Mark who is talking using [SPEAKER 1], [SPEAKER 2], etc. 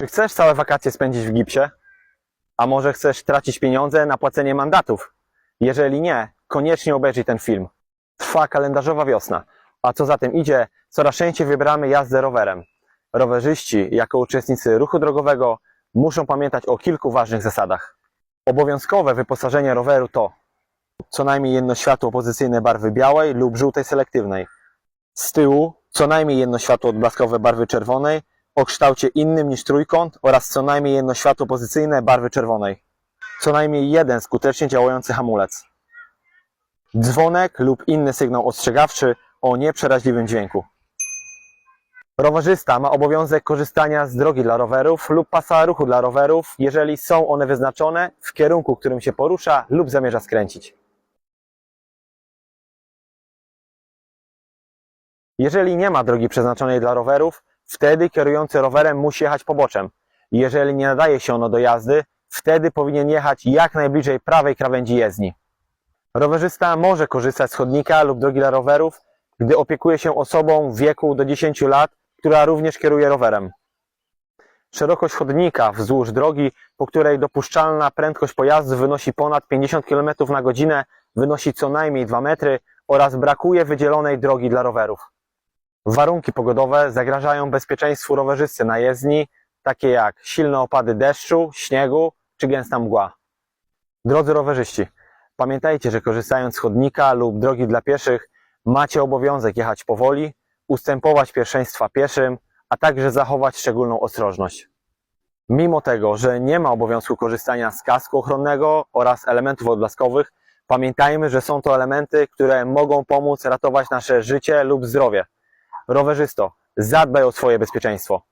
[SPEAKER 1] Czy chcesz całe wakacje spędzić w gipsie? A może chcesz tracić pieniądze na płacenie mandatów? Jeżeli nie, koniecznie obejrzyj ten film. Trwa kalendarzowa wiosna, a co za tym idzie, coraz częściej wybieramy jazdę rowerem. Rowerzyści, jako uczestnicy ruchu drogowego, muszą pamiętać o kilku ważnych zasadach. Obowiązkowe wyposażenie roweru to co najmniej jedno światło pozycyjne barwy białej lub żółtej selektywnej. Z tyłu co najmniej jedno światło odblaskowe barwy czerwonej o kształcie innym niż trójkąt oraz co najmniej jedno światło pozycyjne barwy czerwonej. Co najmniej jeden skutecznie działający hamulec. Dzwonek lub inny sygnał ostrzegawczy o nieprzeraźliwym dźwięku. Rowerzysta ma obowiązek korzystania z drogi dla rowerów lub pasa ruchu dla rowerów, jeżeli są one wyznaczone w kierunku, którym się porusza lub zamierza skręcić. Jeżeli nie ma drogi przeznaczonej dla rowerów, wtedy kierujący rowerem musi jechać poboczem. Jeżeli nie nadaje się ono do jazdy, wtedy powinien jechać jak najbliżej prawej krawędzi jezdni. Rowerzysta może korzystać z chodnika lub drogi dla rowerów, gdy opiekuje się osobą w wieku do 10 lat, która również kieruje rowerem. Szerokość chodnika wzdłuż drogi, po której dopuszczalna prędkość pojazdu wynosi ponad 50 km na godzinę, wynosi co najmniej 2 metry oraz brakuje wydzielonej drogi dla rowerów. Warunki pogodowe zagrażają bezpieczeństwu rowerzysty na jezdni, takie jak silne opady deszczu, śniegu czy gęsta mgła. Drodzy rowerzyści, pamiętajcie, że korzystając z chodnika lub drogi dla pieszych, macie obowiązek jechać powoli, ustępować pierwszeństwa pieszym, a także zachować szczególną ostrożność. Mimo tego, że nie ma obowiązku korzystania z kasku ochronnego oraz elementów odblaskowych, pamiętajmy, że są to elementy, które mogą pomóc ratować nasze życie lub zdrowie. Rowerzysto, zadbaj o swoje bezpieczeństwo.